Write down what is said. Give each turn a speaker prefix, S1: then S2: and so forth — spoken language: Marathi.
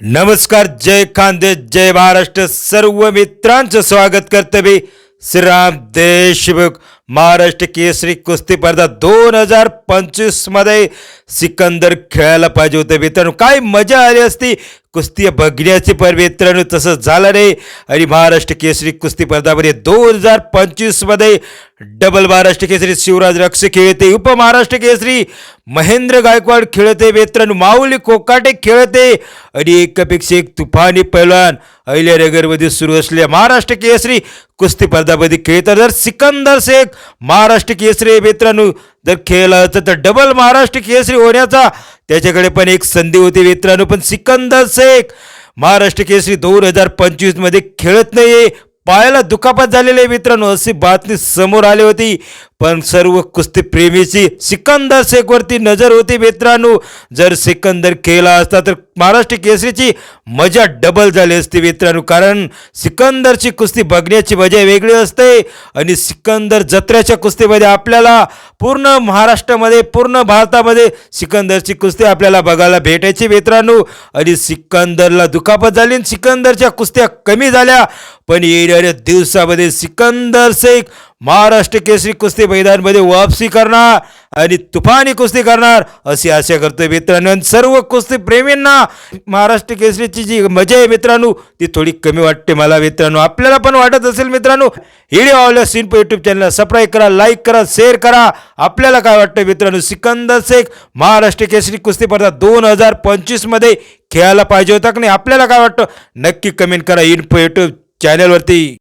S1: नमस्कार जय खांदे जय महाराष्ट्र. सर्व मित्रांचं स्वागत करते मी श्रीराम देशमुख महाराष्ट्र केसरी कुस्ती स्पर्धा दोन हजार पंचवीसमध्ये सिकंदर खेळायला पाहिजे होते. मित्रांनो काय मजा आली असती? कुस्ती बघण्याची पण मित्रांनो तसं झालं नाही. आणि महाराष्ट्र केसरी कुस्ती स्पर्धामध्ये दोन हजार पंचवीसमध्ये डबल महाराष्ट्र केसरी शिवराज रक्ष खेळते. उपमहाराष्ट्र केसरी महेंद्र गायकवाड खेळते मित्रांनो माऊली कोकाटे खेळते. आणि एकापेक्षा एक तुफानी पैलवान. अहिल्यानगरमध्ये सुरू असलेल्या महाराष्ट्र केसरी कुस्ती स्पर्धामध्ये खेळतात जर सिकंदर शेख. महाराष्ट्र केसरी मित्रांनो जर खेळला असतं तर डबल महाराष्ट्र केसरी होण्याचा. त्याच्याकडे पण एक संधी होती मित्रांनो पण सिकंदर शेख महाराष्ट्र केसरी दोन हजार पंचवीसमध्ये खेळत नाही पायाला दुखापत झालेले मित्रांनो. अशी बातमी समोर आली होती. पण सर्व कुस्ती प्रेमीची सिकंदर शेखवरती नजर होती मित्रांनो. जर सिकंदर खेळला असता तर महाराष्ट्र केसरीची मजा डबल झाली असती मित्रांनो. कारण सिकंदरची कुस्ती बघण्याची मजा वेगळी असते आणि सिकंदर जत्रेच्या कुस्तीमध्ये आपल्याला पूर्ण महाराष्ट्रामध्ये पूर्ण भारतामध्ये सिकंदरची कुस्ती आपल्याला बघायला भेटायची मित्रांनो. आणि सिकंदरला दुखापत झाली आणि सिकंदरच्या कुस्त्या कमी झाल्या. पण येणाऱ्या दिवसामध्ये सिकंदर शेख महाराष्ट्र केसरी कुस्ती मैदानमध्ये वापसी करणार आणि तुफानी कुस्ती करणार. अशी आशा करतोय मित्रांनो. आणि सर्व कुस्ती प्रेमींना महाराष्ट्र केसरीची जी मजा आहे मित्रांनो ती थोडी कमी वाटते मला मित्रांनो. आपल्याला पण वाटत असेल मित्रांनो व्हिडिओ आवडल्या सिनपो यूट्यूब चॅनलला सबस्क्राईब करा लाईक करा शेअर करा. आपल्याला काय वाटतं मित्रांनो सिकंदर शेख महाराष्ट्र केसरी कुस्ती स्पर्धा दोन हजार पंचवीसमध्ये खेळायला पाहिजे होता की नाही? आपल्याला काय वाटतं? नक्की कमेंट करा. इन्फो यूट्यूब चॅनलवरती.